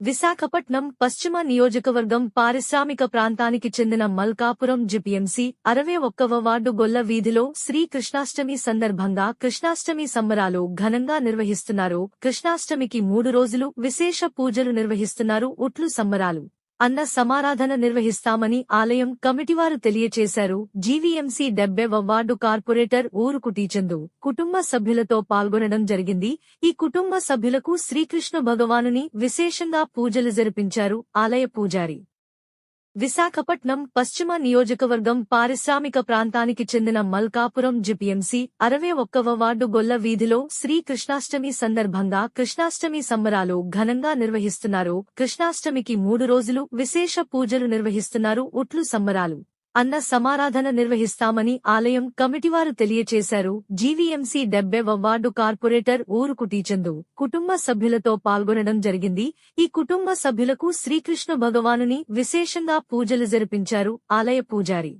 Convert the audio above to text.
విశాఖపట్నం పశ్చిమ నియోజకవర్గం పారిశ్రామిక ప్రాంతానికి చెందిన మల్కాపురం జిపిఎంసి అరవై ఒక్కవ వార్డు గొల్ల వీధిలో శ్రీ కృష్ణాష్టమి సందర్భంగా కృష్ణాష్టమి సంబరాలు ఘనంగా నిర్వహిస్తున్నారు. కృష్ణాష్టమికి మూడు రోజులు విశేష పూజలు నిర్వహిస్తున్నారు. ఉట్లు సంబరాలు. అన్న సమారాధన నిర్వహిస్తామని ఆలయం కమిటీవారు తెలియచేశారు. జీవీఎంసీ డెబ్బెవ వార్డు కార్పొరేటర్ ఊరుకు టీచందు కుటుంబ సభ్యులతో పాల్గొనడం జరిగింది. ఈ కుటుంబ సభ్యులకు శ్రీకృష్ణ భగవానుని విశేషంగా పూజలు జరిపించారు ఆలయ పూజారి. విశాఖపట్నం పశ్చిమ నియోజకవర్గం పారిశ్రామిక ప్రాంతానికి చెందిన మల్కాపురం జిపిఎంసి అరవై ఒక్కవ వార్డు గొల్ల వీధిలో శ్రీ కృష్ణాష్టమి సందర్భంగా కృష్ణాష్టమి సంబరాలు ఘనంగా నిర్వహిస్తున్నారు. కృష్ణాష్టమికి మూడు రోజులు విశేష పూజలు నిర్వహిస్తున్నారు. ఉట్లు సంబరాలు. అన్న సమారాధన నిర్వహిస్తామని ఆలయం కమిటీవారు తెలియచేశారు. జీవీఎంసీ డెబ్బెవ వార్డు కార్పొరేటర్ ఊరుకు టీచందు కుటుంబ సభ్యులతో పాల్గొనడం జరిగింది. ఈ కుటుంబ సభ్యులకు శ్రీకృష్ణ భగవానుని విశేషంగా పూజలు జరిపించారు ఆలయ పూజారి.